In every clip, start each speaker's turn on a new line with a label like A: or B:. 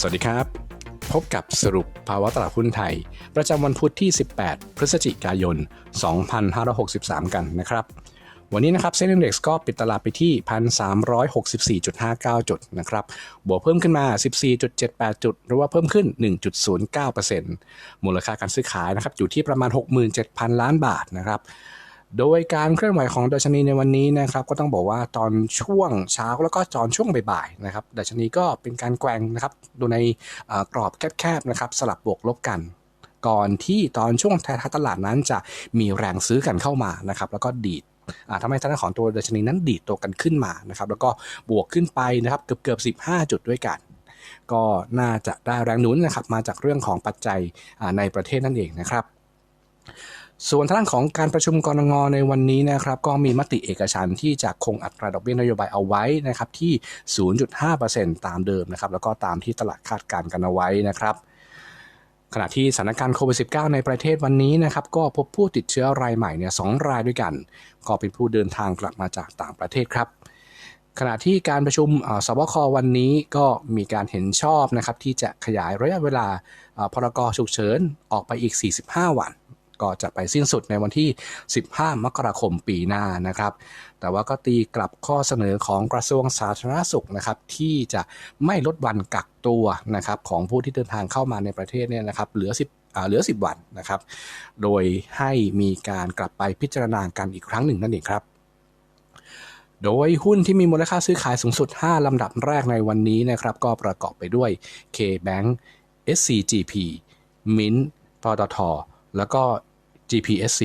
A: สวัสดีครับ พบกับสรุปภาวะตลาดหุ้นไทย ประจำวันพุธที่ 18 พฤศจิกายน 2563 กันนะครับ วันนี้นะครับเซ็นดี x ก็ปิดตลาดไปที่ 1,364.59 จุดนะครับบวกเพิ่มขึ้นมา 14.78 จุด หรือว่าเพิ่มขึ้น 1.09%มูลค่าการซื้อขายนะครับอยู่ที่ประมาณ 67,000 ล้านบาทนะครับ โดยการเคลื่อนไหวของดัชนีในวันนี้นะครับก็ต้องบอกว่าตอนช่วงเช้าแล้วก็ตอนช่วงบ่ายๆนะครับดัชนีก็เป็นการแกว่งนะครับดูในกรอบแคบๆนะครับสลับบวกลบกัน ก่อนที่ตอนช่วงท้ายตลาดนั้นจะมีแรงซื้อกันเข้ามานะครับแล้วก็ดีดทำให้ทางด้านของตัวดัชนีนั้นดีดตัวกันขึ้นมานะครับแล้วก็บวกขึ้นไปนะครับเกือบเกือบๆ15 จุดด้วยกัน ก็น่าจะได้แรงหนุนนะครับมาจากเรื่องของปัจจัยในประเทศนั่นเองนะครับ ส่วนทางด้านของการประชุมกรงงในวันนี้นะครับก็มีมติเอกฉันที่จะคงอัตราดอกเบี้ยนโยบายเอาไว้นะครับที่ 0.5%ตามเดิมนะครับแล้วก็ตามที่ตลาดคาดการณ์กันเอาไว้นะครับขณะที่สถานการณ์โควิด -19 ในประเทศวันนี้นะครับก็พบผู้ติดเชื้อรายใหม่เนี่ยสองรายด้วยกัน ก็เป็นผู้เดินทางกลับมาจากต่างประเทศครับ ขณะที่การประชุมสบควันนี้ก็มีการเห็นชอบนะครับที่จะขยายระยะเวลาพรกฉุกเฉินออกไปอีก 45 วัน ก็จะไปสิ้นสุดในวันที่ 15 มกราคมปีหน้านะครับ แต่ว่าก็ตีกลับข้อเสนอของกระทรวงสาธารณสุขนะครับที่จะไม่ลดวันกักตัวนะครับของผู้ที่เดินทางเข้ามาในประเทศเนี่ยนะครับเหลือ 10เหลือ 10 วันนะครับ โดยให้มีการกลับไปพิจารณากันอีกครั้งหนึ่งนั่นเองครับ โดยหุ้นที่มีมูลค่าซื้อขายสูงสุด 5 ลำดับแรกในวันนี้นะครับ ก็ประกอบไปด้วย K-Bank SCGP Mint ปตทแล้วก็ GPSC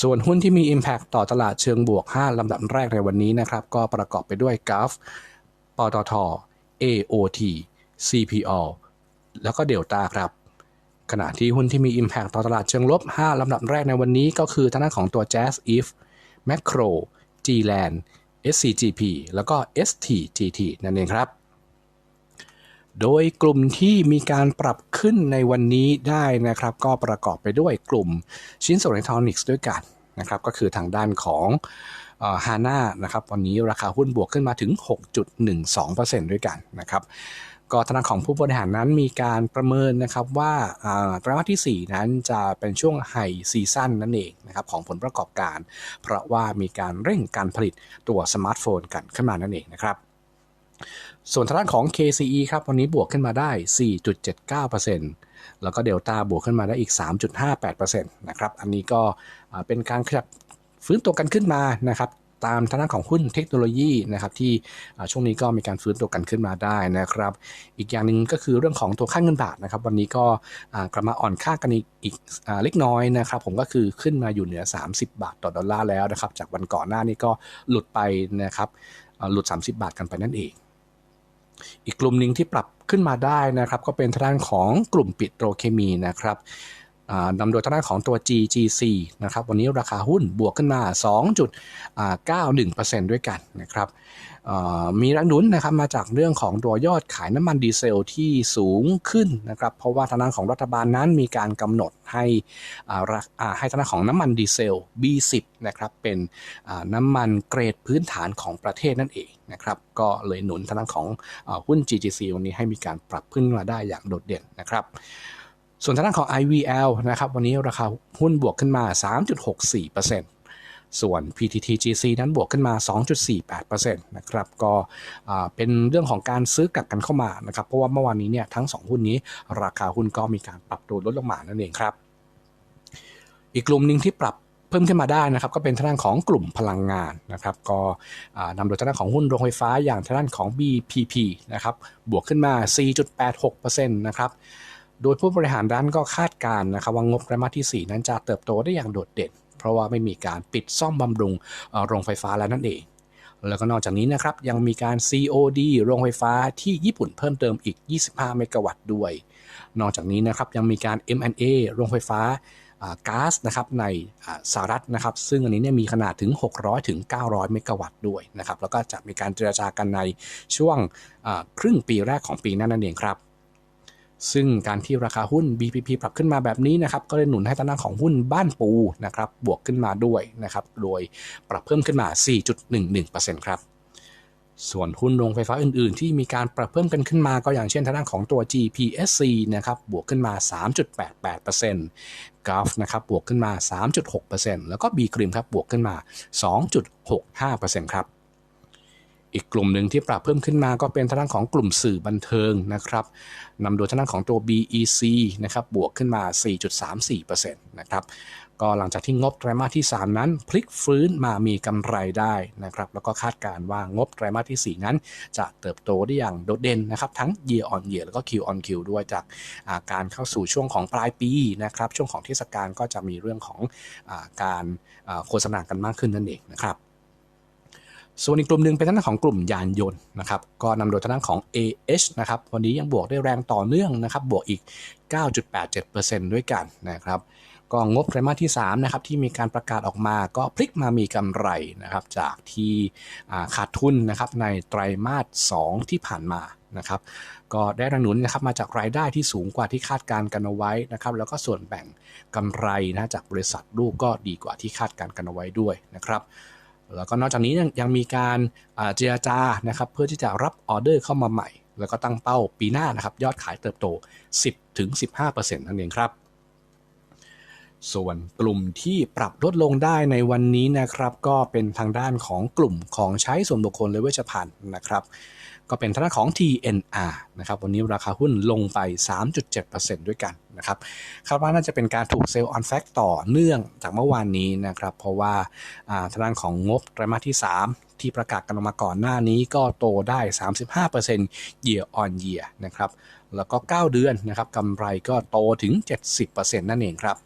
A: ส่วนหุ้นที่มี Impact ต่อตลาดเชิงบวก 5 ลำดับแรกในวันนี้นะครับ ก็ประกอบไปด้วย g u f ปตท AOT CPO แล้วก็เดลต้าครับ ขณะที่หุ้นที่มี Impact ต่อตลาดเชิงลบ 5 ลำดับแรกในวันนี้ก็คือทางด้านของตัว Jazz If Macro G-Land SCGP แล้วก็ STGT นั่นเองครับ โดยกลุ่มที่มีการปรับ ขึ้นในวันนี้ได้นะครับ ก็ประกอบไปด้วยกลุ่มชิ้นส่วนอิเล็กทรอนิกส์ด้วยกันนะครับ ก็คือทางด้านของฮาน่านะครับ วันนี้ราคาหุ้นบวกขึ้นมาถึง 6.12%ด้วยกันนะครับก็ทางด้านของผู้บริหารนั้นมีการประเมินนะครับว่าอ่าไตรมาสที่ 4 นั้นจะเป็นช่วงไฮซีซั่นนั่นเองนะครับของผลประกอบการ เพราะว่ามีการเร่งการผลิตตัวสมาร์ทโฟนกันขึ้นมานั่นเองนะครับ ส่วนทางด้านของ KCE ครับวันนี้บวกขึ้นมาได้ 4.79%แล้วก็เดลต้าบวกขึ้นมาได้อีก 3.58%นะครับอันนี้ก็เป็นการขยับฟื้นตัวกันขึ้นมานะครับตามทางด้านของหุ้นเทคโนโลยีนะครับที่ช่วงนี้ก็มีการฟื้นตัวกันขึ้นมาได้นะครับ อีกอย่างหนึ่งก็คือเรื่องของตัวค่าเงินบาทนะครับ วันนี้ก็กลับมาอ่อนค่ากันอีกอกอเล็กน้อยนะครับ ผมก็คือขึ้นมาอยู่เหนือ 30 บาทต่อดอลลาร์แล้วนะครับ จากวันก่อนหน้านี้ก็หลุดไปนะครับหลุด 30 บาทกันไปนั่นเอง อีกกลุ่มหนึ่งที่ปรับขึ้นมาได้นะครับก็เป็นทางด้านของกลุ่มปิโตรเคมีนะครับนำโดยทางด้านของตัว GGC นะครับวันนี้ราคาหุ้นบวกขึ้นมา 2.91%ด้วยกันนะครับ มีแรงหนุนนะครับมาจากเรื่องของตัวยอดขายน้ำมันดีเซลที่สูงขึ้นนะครับเพราะว่าทางด้านของรัฐบาลนั้นมีการกำหนดให้ให้ทางด้านของน้ำมันดีเซล B10 นะครับเป็นน้ำมันเกรดพื้นฐานของประเทศนั่นเองนะครับก็เลยหนุนทางด้านของอหุ้น GGC วันนี้ให้มีการปรับขึ้นมาได้อย่างโดดเด่นนะครับส่วนทางด้านของ IVL นะครับวันนี้ราคาหุ้นบวกขึ้นมา 3.64% ส่วน PTTGC นั้นบวกขึ้นมา 2.48%นะครับ ก็เป็นเรื่องของการซื้อกลับกันเข้ามานะครับ เพราะว่าเมื่อวานนี้เนี่ยทั้ง 2 หุ้นนี้ ราคาหุ้นก็มีการปรับตัวลดลงมานั่นเองครับ อีกกลุ่มหนึ่งที่ปรับเพิ่มขึ้นมาได้นะครับก็เป็นทางด้านของกลุ่มพลังงานนะครับก็นำโดยทางด้านของหุ้นโรงไฟฟ้าอย่างทางด้านของ BPP นะครับบวกขึ้นมา 4.86%นะครับโดยผู้บริหารด้านก็คาดการณ์นะครับว่างบไตรมาสที่ 4 นั้นจะเติบโตได้อย่างโดดเด่น เพราะว่าไม่มีการปิดซ่อมบำรุงโรงไฟฟ้าแล้วนั่นเอง แล้วก็นอกจากนี้นะครับยังมีการ COD โรงไฟฟ้าที่ญี่ปุ่นเพิ่มเติมอีก 25 เมกะวัตต์ด้วย นอกจากนี้นะครับยังมีการ M&A โรงไฟฟ้าก๊าซนะครับในสหรัฐนะครับ ซึ่งอันนี้เนี่ยมีขนาดถึง 600 ถึง 900 เมกะวัตต์ด้วยนะครับ แล้วก็จะมีการเจรจากันในช่วงครึ่งปีแรกของปีหน้านั่นเองครับ ซึ่งการที่ราคาหุ้น BPP ปรับขึ้นมาแบบนี้นะครับ ก็เลยหนุนให้ตลาดของหุ้นบ้านปูนะครับ บวกขึ้นมาด้วยนะครับ โดยปรับเพิ่มขึ้นมา 4.11%ครับ ส่วนหุ้นโรงไฟฟ้าอื่น ๆ ที่มีการปรับเพิ่มกันขึ้นมาก็อย่างเช่นทางด้านของตัว GPSC นะครับ บวกขึ้นมา 3.88% Gulf นะครับ บวกขึ้นมา 3.6%แล้วก็ B กริมครับ บวกขึ้นมา 2.65%ครับ อีกกลุ่มหนึ่งที่ปรับเพิ่มขึ้นมาก็เป็นทางด้านของกลุ่มสื่อบันเทิงนะครับนำโดยทางด้านของตัว BEC นะครับบวกขึ้นมา 4.34%นะครับก็หลังจากที่งบไตรมาสที่ 3 นั้น พลิกฟื้นมามีกำไรได้นะครับแล้วก็คาดการว่างบไตรมาสที่ 4 นั้น จะเติบโตได้อย่างโดดเด่นนะครับทั้ง year on year แล้วก็ Q on Q ด้วยจากาการเข้าสู่ช่วงของปลายปีนะครับช่วงของเทศกาลก็จะมีเรื่องของอาการาโฆษณากันมากขึ้นนั่นเองนะครับ ส่วนอีกกลุ่มหนึ่งเป็นทางด้านของกลุ่มยานยนต์นะครับก็นำโดยทางด้านของ AH นะครับวันนี้ยังบวกได้แรงต่อเนื่องนะครับบวกอีก 9.87%ด้วยกันนะครับก็งบไตรมาสที่3นะครับที่มีการประกาศออกมาก็พลิกมามีกำไรนะครับจากที่ขาดทุนนะครับในไตรมาส 2 ที่ผ่านมานะครับก็ได้แรงหนุนนะครับมาจากรายได้ที่สูงกว่าที่คาดการณ์กันเอาไว้นะครับแล้วก็ส่วนแบ่งกำไรนะจากบริษัทลูกก็ดีกว่าที่คาดการณ์กันเอาไว้ด้วยนะครับ แล้วก็นอกจากนี้ยังยังมีการเจรจานะครับเพื่อที่จะรับออเดอร์เข้ามาใหม่ แล้วก็ตั้งเป้าปีหน้านะครับยอดขายเติบโต 10-15%นั่นเองครับ ส่วนกลุ่มที่ปรับลดลงได้ในวันนี้นะครับ ก็เป็นทางด้านของกลุ่มของใช้ส่วนบุคคลและเวชภัณฑ์นะครับก็เป็นทางด้านของ TNR นะครับ วันนี้ราคาหุ้นลงไป 3.7%ด้วยกันนะครับ คาดว่าน่าจะเป็นการถูกเซลล์ออนแฟกต่อเนื่องจากเมื่อวานนี้นะครับ เพราะว่าอ่าทางด้านของงบไตรมาสที่ 3 ที่ประกาศกันออกมาก่อนหน้านี้ก็โตได้ 35% year on year นะครับ แล้วก็ 9 เดือนนะครับกำไรก็โตถึง 70%นั่นเองครับ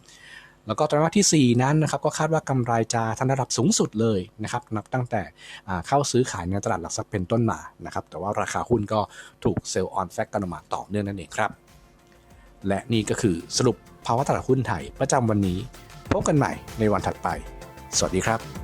A: แล้วก็ไตรมาสที่ 4 นั้นนะครับก็คาดว่ากำไรจะทันระดับสูงสุดเลยนะครับนับตั้งแต่เข้าซื้อขายในตลาดหลักทรัพย์เป็นต้นมานะครับแต่ว่าราคาหุ้นก็ถูกเซลล์ออนแฟกกันออกมาต่อเนื่องนั่นเองครับ และนี่ก็คือสรุปภาวะตลาดหุ้นไทยประจำวันนี้ พบกันใหม่ในวันถัดไป สวัสดีครับ